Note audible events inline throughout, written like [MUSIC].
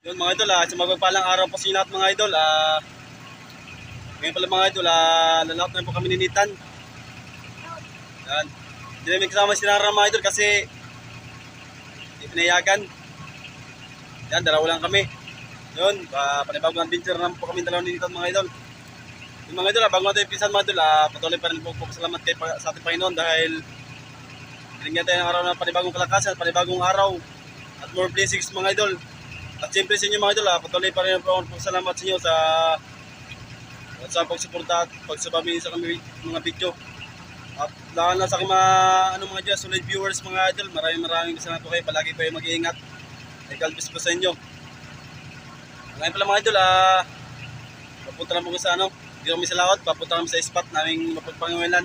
Yun mga idol, ah, sa magpagpalang araw po sa inyo mga idol. Ah, ngayon pala mga idol, ah, lalakot na po kami ninitan. Yan. Hindi namin kasama si Nara mga idol kasi hindi pinayagan. Yan, dalawa lang kami. Yun, uh, panibagong adventure naman po kami dalawa ninitan mga idol. Yung mga idol, ah, bago natin pinsan mga idol, ah, patuloy pa rin po po salamat kay, sa ating Panginoon dahil binigyan tayo ng araw ng panibagong kalakasan, panibagong araw at more blessings mga idol. At siyempre sa inyo mga idol, ah, patuloy pa rin po ako salamat sa inyo sa sa pagsuporta at pagsabami sa kami mga video. At lalo na sa mga, ano mga dyan, solid viewers mga idol, maraming maraming salamat po kayo. Palagi po kayo mag-iingat. Ay kalbis po sa inyo. Ngayon pala mga idol, ah, papunta na kami sa ano, dito kami sa laot, papunta kami sa spot naming mapagpangawilan.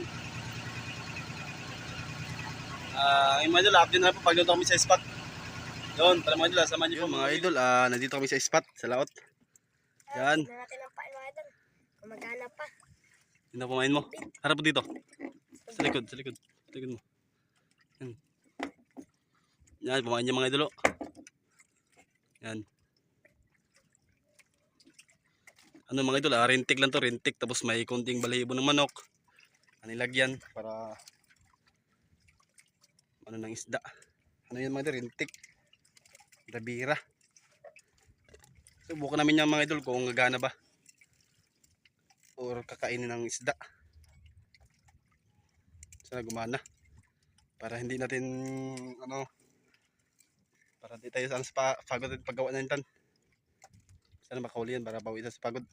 Ah, uh, mga idol, update na po pag kami sa spot. Yun, para mga idol, ah, samahan niyo po mga idol. Ah, nandito kami sa spot, sa laot. Yan. Tignan natin ang pain mga idol. Kung maghanap pa. Yun na mo. Harap dito. Sa likod, sa likod. Sa likod mo. Yan. Yan, kumain niya mga idolo. Yan. Ano mga idol, ah, rentik lang to, rentik. Tapos may konting balahibo ng manok. Anilagyan para ano ng isda. Ano yan mga idol, rentik. Rabira. Subukan namin yan mga idol kung gagana ba or kakainin ng isda. Sana gumana. Para hindi natin ano para hindi tayo sa pa- pagod at paggawa ng tan. Sana makahuli yan para bawi sa pagod.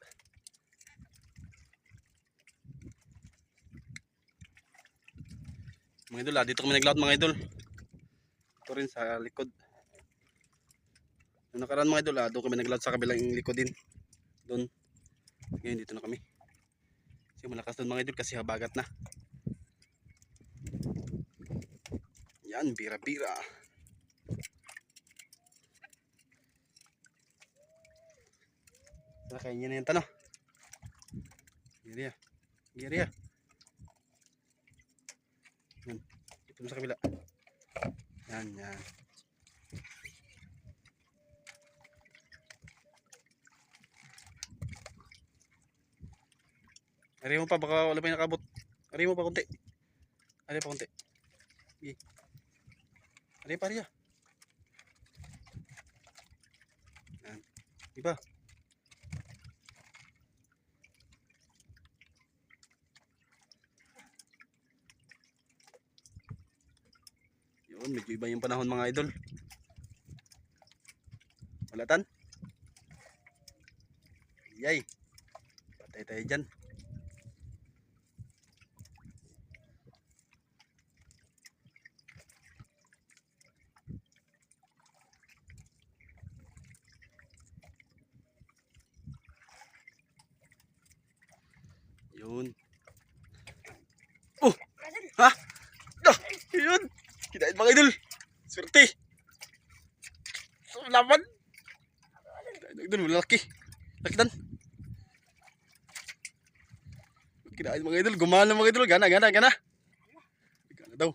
Mga idol, ah, dito kami naglaot mga idol. Ito rin sa likod. Noong nakaraan mga idol, ah, doon kami naglaot sa kabilang likod din. Doon. Ngayon dito na kami. Kasi malakas doon mga idol kasi habagat na. Yan, bira-bira. Saka niya na yung tanong. Giri ya. Giri ya. Yan. Ito sa kabila. Yan, yan. Ari mo pa, baka wala pa nakabot. Ari mo pa konti. Ari pa konti. Sige. Ari pa, Ria. Yan. Iba. Yun, medyo iba yung panahon mga idol. Wala tan? Yay. Patay tayo dyan. Yun. Oh! Ha? Ah! Yun! Kinain mga idol! Swerte! So, laban! Kinain idol, malaki. Laki tan. Kinain mga idol, gumana mga idol. Gana, gana, gana. Gana daw.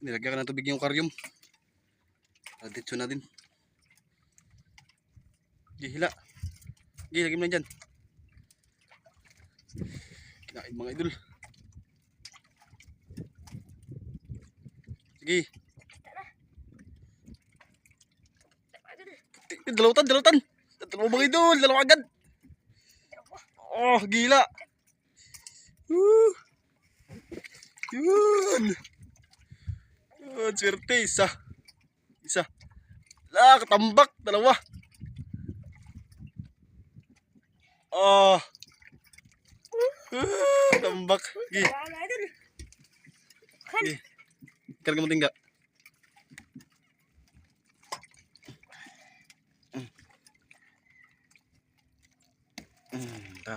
Nilagyan ka ng tubig yung karyum. Aditso na din. Gihila. Gih, lagi mo na dyan. Kinain mga idol. Sige. Dalawatan, dalawatan. Dalawa mga idol, dalawa agad. Oh, gila. Woo. Yun. Yun, swerte. Isa. Isa. La, katambak. Dalawa. Oh. Ah, tambak. Gi. Gi. Karga mo tingga. Mm, ta.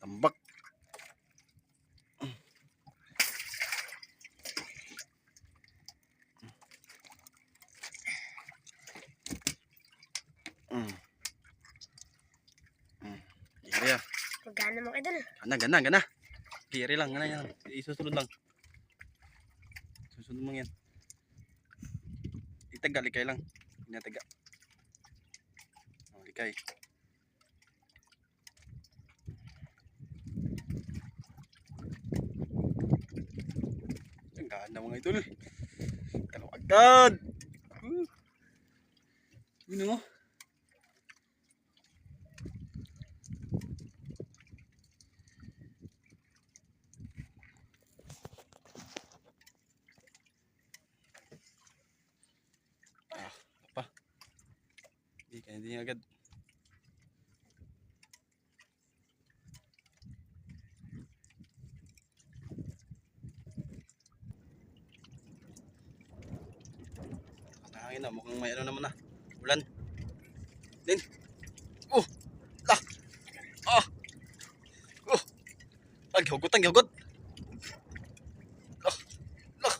Tambak. Mm. Mm. Giri ah. Maghanap mga idol. Gana, gana, gana. Giri lang, gana yan. Isusunod lang. Susunod mo yan. taga, likay lang. Hindi na taga. Oh, likay. Ang ganda mga idol. Talo agad. Uh. Yun mo. Ah, apa? Hindi kaya hindi agad. Nangangin na, mukhang may ano naman na. Ulan. Din. Oh! Ah! Ah! Oh! Ah, gihugot ang gihugot. Ah! Ah!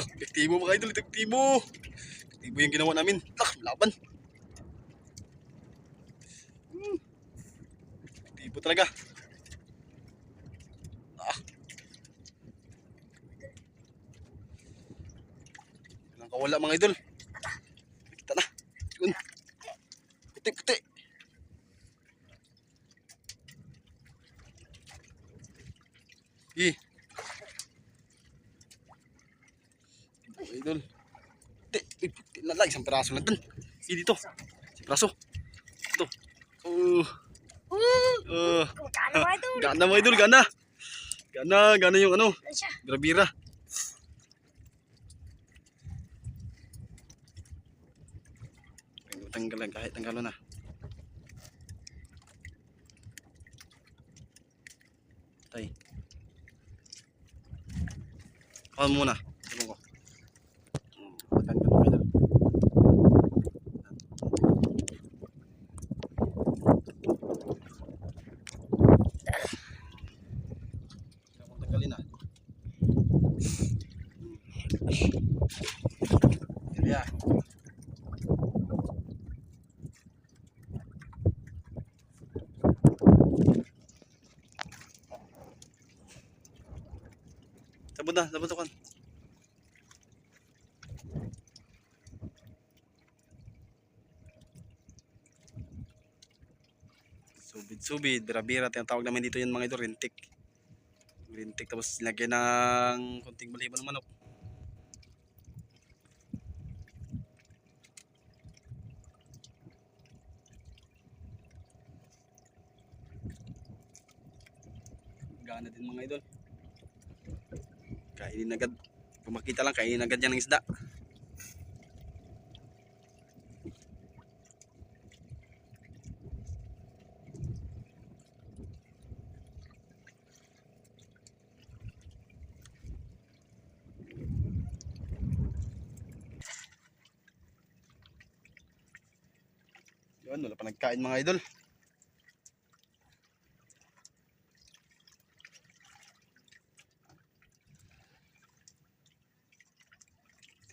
Ah! Epektibo mga idol, epektibo. Epektibo yung ginawa namin. Ah! Laban. Hmm. Epektibo talaga. Walang kawala mga idol. Kita na. Yun. Puti, puti. Gi. Mga idol. Puti. Uy, puti na lang. Isang peraso lang dun. Gi dito. Isang peraso. Ito. Uh. Uh. Kumagana mga idol. Gana mga idol, gana. Gana, gana yung ano, Ano grabira. Tanggalan kahit tanggalo na. Tay. Kawan muna. Tulong ko. Hmm, Tanggal mo idol. Kaya kung tanggalin na. Yeah. Sabot na, sabot kan. Subid-subid, bira-bira, tinatawag namin dito yung mga ito, rintik. Rintik, tapos nilagyan ng konting baliban ng manok. Gana din mga idol. Kainin agad. Kung makita lang, kainin agad yan ng isda. Yun, wala pa nagkain mga idol.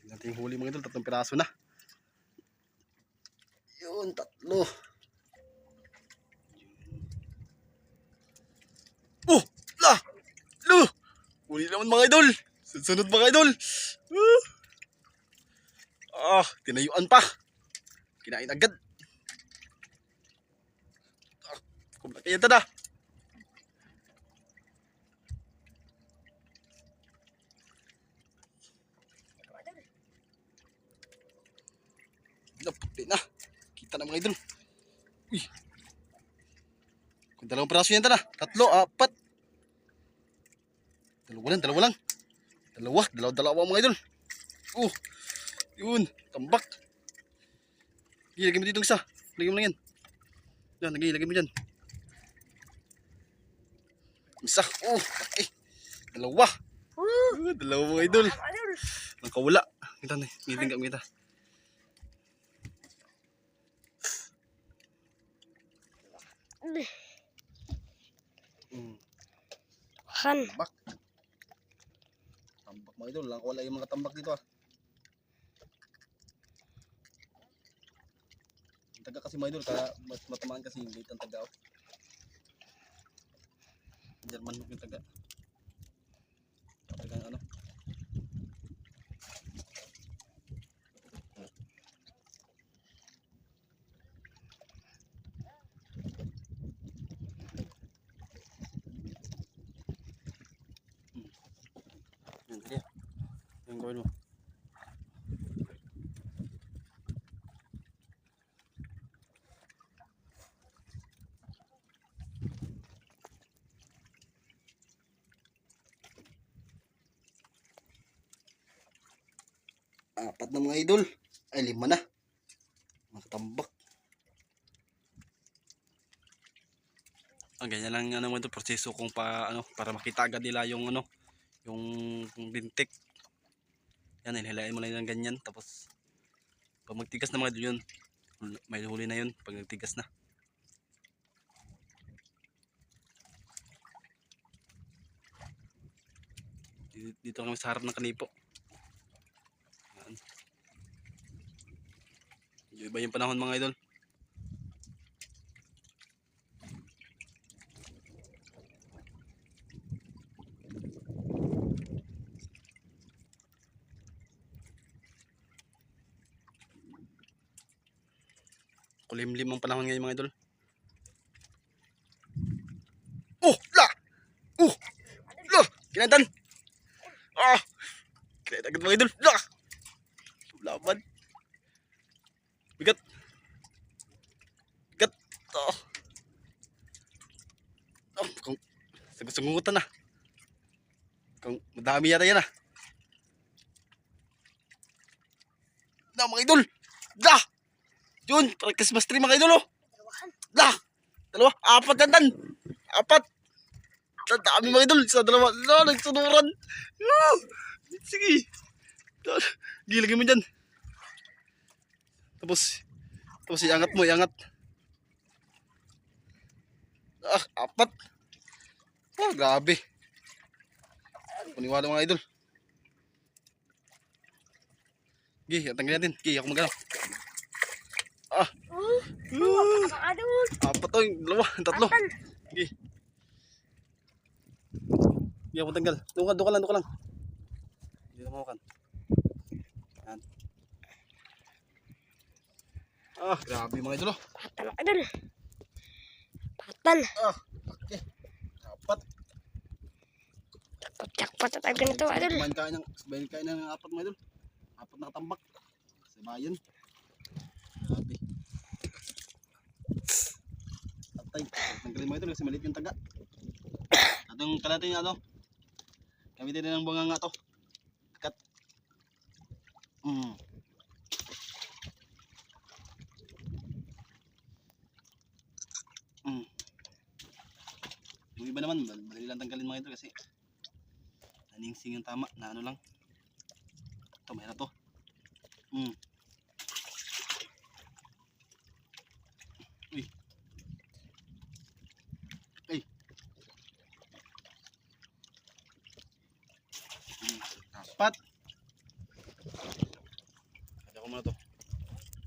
Tingnan natin yung huli mga idol, tatlong piraso na. Yun, tatlo. Oh! La! Lo! Huli naman mga idol! Sunod mga idol! Ah! Ah, tinayuan pa. Kinain agad. Ah, kumlaki yan na. Naputi na. Kita na mga idol. Uy. Kung dalawang piraso yan na. Tatlo, apat. Dalawa lang, dalawa lang. Dalawa, dalawa, dalawa mga idol. Oh. Yun, tambak. Lagay mo dito isa. Lagay mo lang yan. Yan, lagay, lagay mo dyan. Isa. Oh, okay. Dalawa. Dalawa. Mga idol. Nakawala. Kita na, ngiting ka kita. Mm. Han. Tambak. Tambak mga idol. Lang wala yung mga tambak dito ah. Ang taga kasi mga idol. Kaya mas matamaan kasi late ang taga. Oh. German hook yung taga. Taga ano. Tawin mo. Apat na mga idol. Ay, lima na. Mga tambak. Ang ganyan lang ano mo proseso kung pa ano para makita agad nila yung ano yung bintik. Yan, hilahin mo lang ng ganyan tapos pag magtigas na mga idol yun, may huli na yun pag nagtigas na. Dito kami sa harap ng kanipo. Medyo iba yung panahon mga idol. Kulimlim ang panahon ngayon mga idol. Oh! La! Oh! La! Kinatan! Ah! Kinatan agad mga idol! La! Laban! Bigat! Bigat! Oh! Oh! Kung sagot-sagutan na. Kung madami yata yan ah. Na mga idol! La! Yun, parang Christmas tree mga idol oh. Lah! Dalawa, apat yan tan. Apat. Ang dami mga idol. Sa dalawa, la, nagsunuran. Sige. Gilagay mo dyan. Tapos, tapos iangat mo, iangat. Ah, apat. Ah, grabe. Paniwala mga idol. Gi, tanggalin natin. Gi, ako magano. Ah, Uh, apat to, dalawa, [LAUGHS] tatlo. Sige. Hindi ako tanggal. Doon ka, doon ka lang, doon ka lang. Hindi na mawakan. Ah, grabe mga idol. oh. Patan mga idol. Patan. Ah, okay. Apat. Jackpot na tayo ganito idol. Sabayin kain ng, sabayin kain ng apat mga idol. Apat na katambak. Sabayan. Grabe. Atay, tanggalin mo idol kasi maliit yung taga. Atong kalatin ano. Gamitin din ng bunga nga to. Cut. Mm. Yung iba naman, madali lang tanggalin mga ito kasi naningsing yung tama na ano lang. Ito, mayroon to. Mm. Uy. Ay. Mm. Apat. Kaya ko muna to.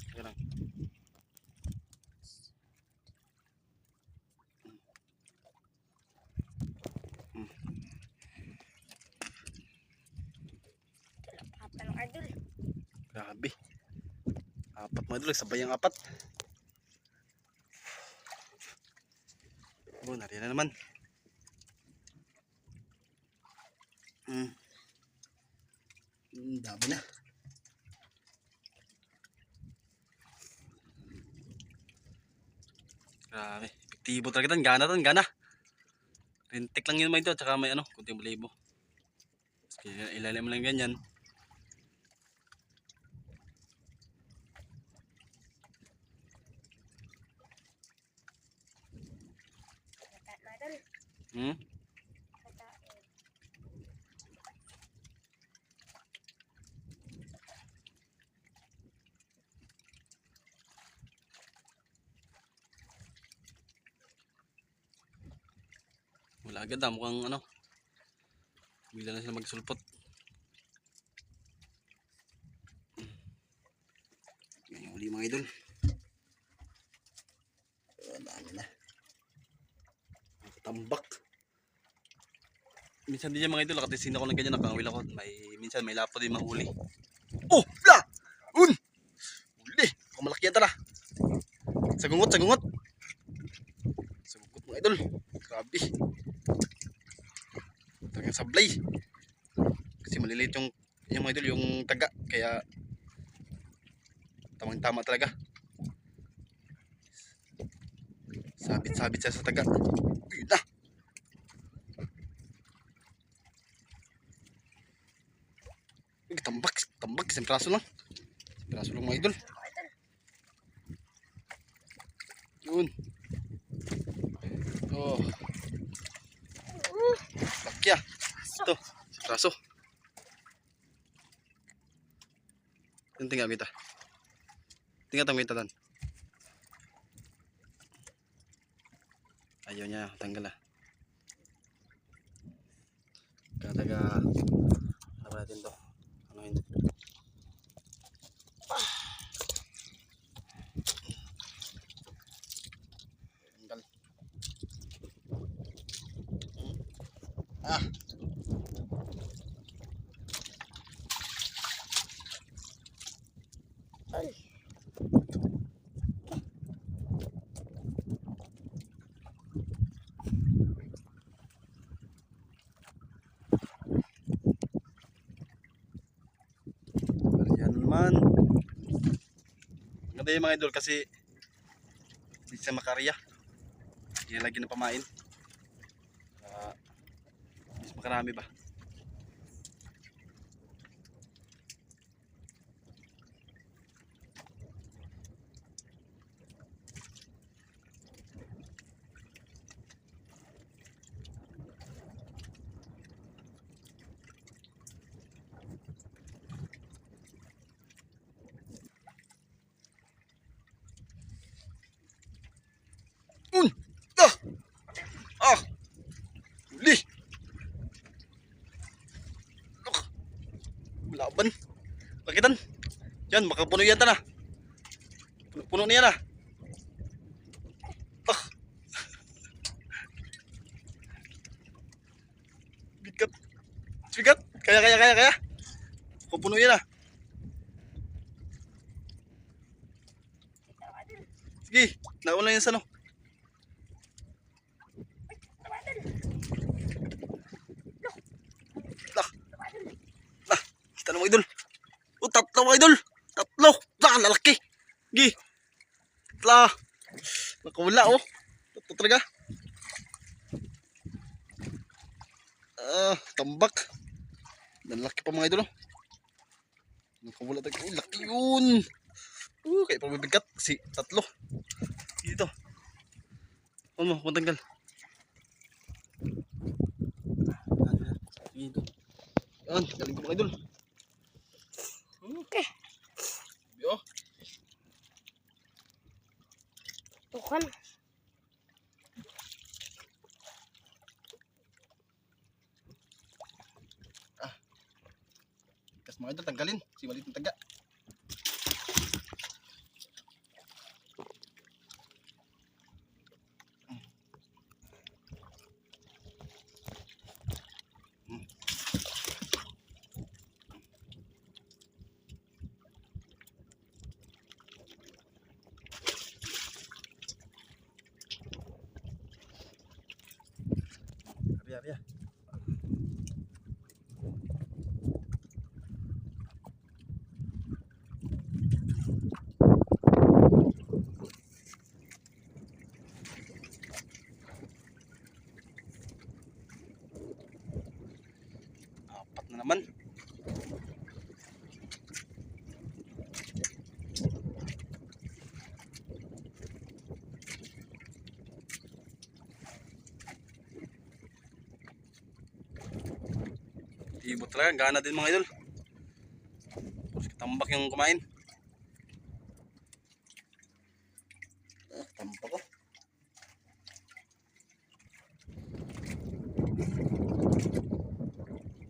Sige lang. Patan mga idol. Grabe. Idol, sabay ang apat. Oh, nariyan na naman. Hmm. Hmm, dami na. Grabe. Epektibo talaga tan. Gana tan, gana. Rintik lang yun mga idol, tsaka may ano, kunting balibo. Ilalim lang ganyan. Hmm? Wala agad ah, mukhang ano. Bigla na sila magsulpot. Yan yung uli mga idol. Oh, dami na. Tambak. Minsan din yan mga idol, katisin ako ng ganyan, nakangawil ako. May, minsan may lapo din mahuli. Oh! La! Un! Huli! Kung malaki yan tara. Sagungot, sagungot. Sagungot mga idol. Grabe. Talagang sablay. Kasi maliliit yung Yung mga idol, yung taga. Kaya tamang tama talaga. Sabit-sabit siya sa taga. Yun na. Uy, tambak, praso lang. Praso lang mga idol. Yun. Oh. Bakya. Ito, si praso. Yung tingnan kita. Tingnan tang kita tan. Ayaw niya, tanggal ah. Kataga, ano natin to? Ano yun? Tanggal. Ah. Ay. Yan naman. Maganda yung mga idol kasi hindi siya makarya. Hindi lagi na pamain. Uh, mas makarami ba? Un! Ah! Ah! Huli! Look! Laban! Lakitan! Yan, makapuno yan ta na. Puno, niya na. Ah! Bigat! Bigat! Kaya, kaya, kaya, kaya! Makapuno yan na. Sige, nauna yan sa ano. Lah. Lah. Kita na mga idol. O, tatlo mga idol. Tatlo. Lah, lalaki. Gi. Lah. Nakawala oh. Tatlo talaga. Ah, tambak. Lalaki pa mga idol oh. Nakawala talaga. Uy, laki yun. Uh, kaya pa mabigat. Si tatlo. Dito. Ano matanggal. Dito. Yan, galing ko mga idol. Okay. one. Ibot talaga, gana din mga idol. Tapos tambak yung kumain. Ah, tambak ko.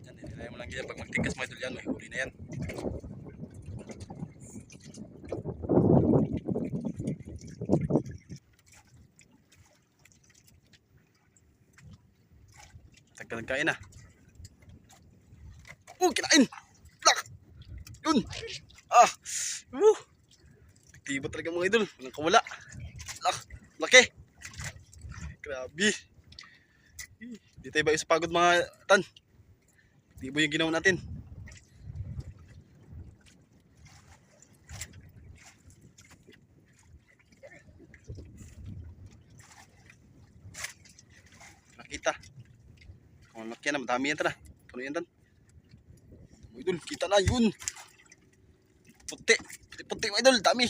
Yan, nilay mo lang ganyan. Pag magtigas mga idol yan, may huli na yan. Tagal kain Oh, kinain. Lak. Yun. Ah. Woo. Aktibo talaga mga idol. Walang kawala. Lak. Laki. Grabe. Hindi tayo ba isa pagod mga tan. Aktibo yung ginawa natin. Nakita. Kung laki na, madami yan tara. Puno yan tan. Idol, kita na yun. Puti. Puti-puti mga idol, dami.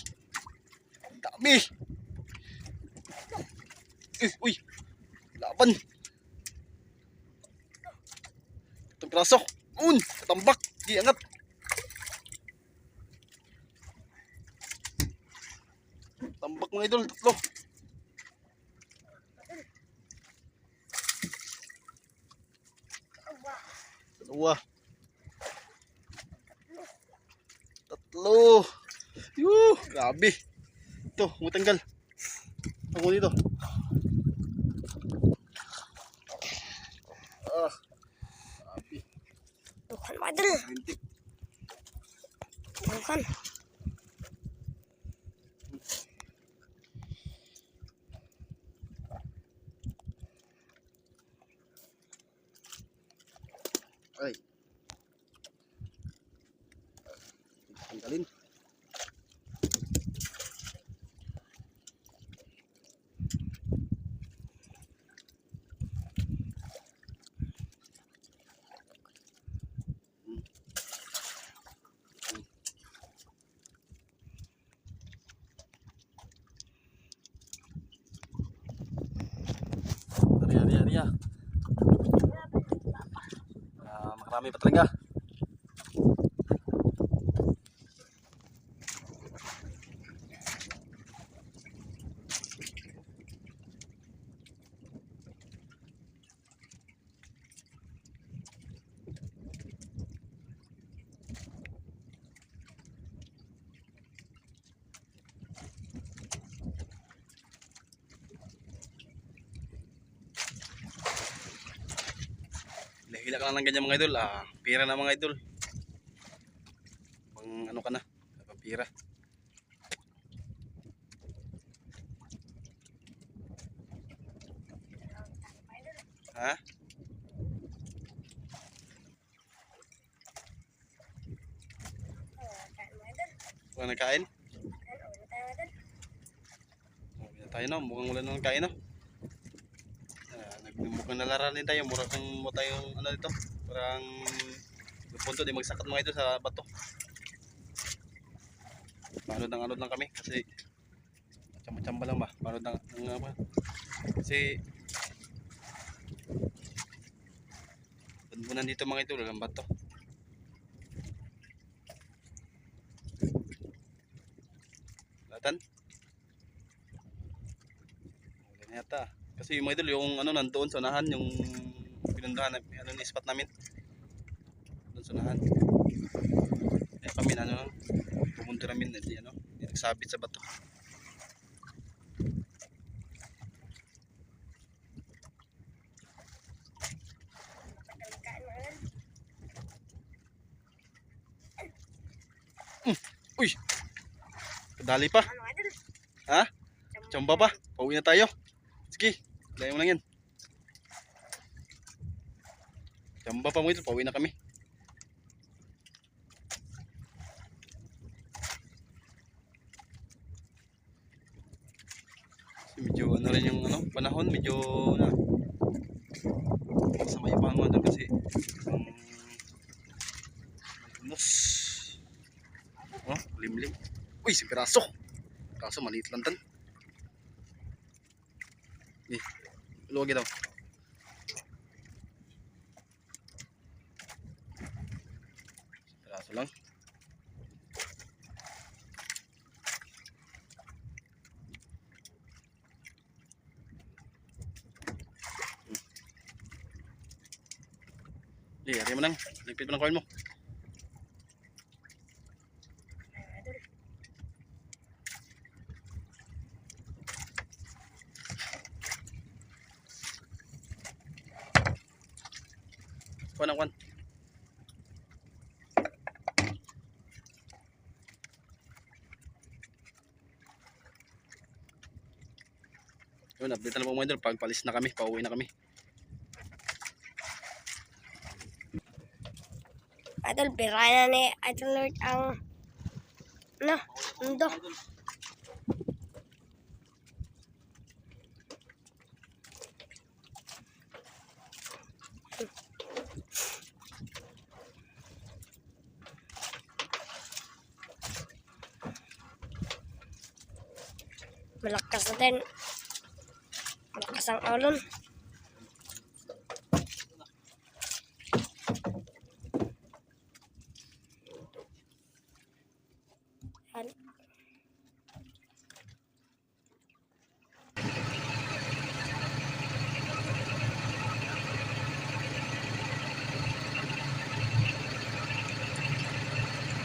Dami. Eh, uy. Laban. Itong piraso. Un, katambak. Di angat. Tambak mga idol, tatlo. Dalawa. Tatlo. Yuh, grabe. Ito, matanggal. Ako dito. Ah. Grabe. Idol. Lintik. Tuhan. Ay. Tanggalin. Ari, ari, ari. ah. Ah, makarami pa talaga. Hila ka lang ng ganyan mga idol. Ah, pira na mga idol. Pang ano ka na? Pira. Ha? Wala nagkain? Uwi na tayo no, mukhang wala nang kain no. Ah, nagmukhang nalaranin tayo, mura kung mo tayong ano dito, parang punto di magsakat mga ito sa bato. Manod ng anod lang kami kasi tsamba-tsamba lang ba? Manod ng, ng apa? Kasi Bunbunan dito mga ito, walang bato. Latan? Wala na yata. Kasi yung mga idol, yung ano nandoon sa unahan, yung pinundahan, ano na spot namin. Doon sa unahan. Kaya kami na ano lang, pumunta namin, hindi ano, hindi nagsabit sa bato. Uy! Kadali pa. Ano? Ha? Tsamba pa. Pauwi na tayo. Sige, dahil mo lang yan. Tsamba pa mo ito, pauwi na kami. Medyo ano rin yung ano, panahon, medyo na sa may panahon doon kasi um. Oh, limlim. Uy, si piraso. Kaso maliit lang tan. Eh, luwag ito. Piraso lang. Eh, ari mo nang. Lipit mo ng coin mo. Kuan ang kuan. Yun, update na lang po mga idol. Pagpalis na kami, pauwi na kami. Idol, pirayan na ni Idol Lord ang ano, mundo. Malakas na din. Malakas ang alon. Yan.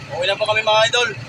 Okay lang po kami mga idol.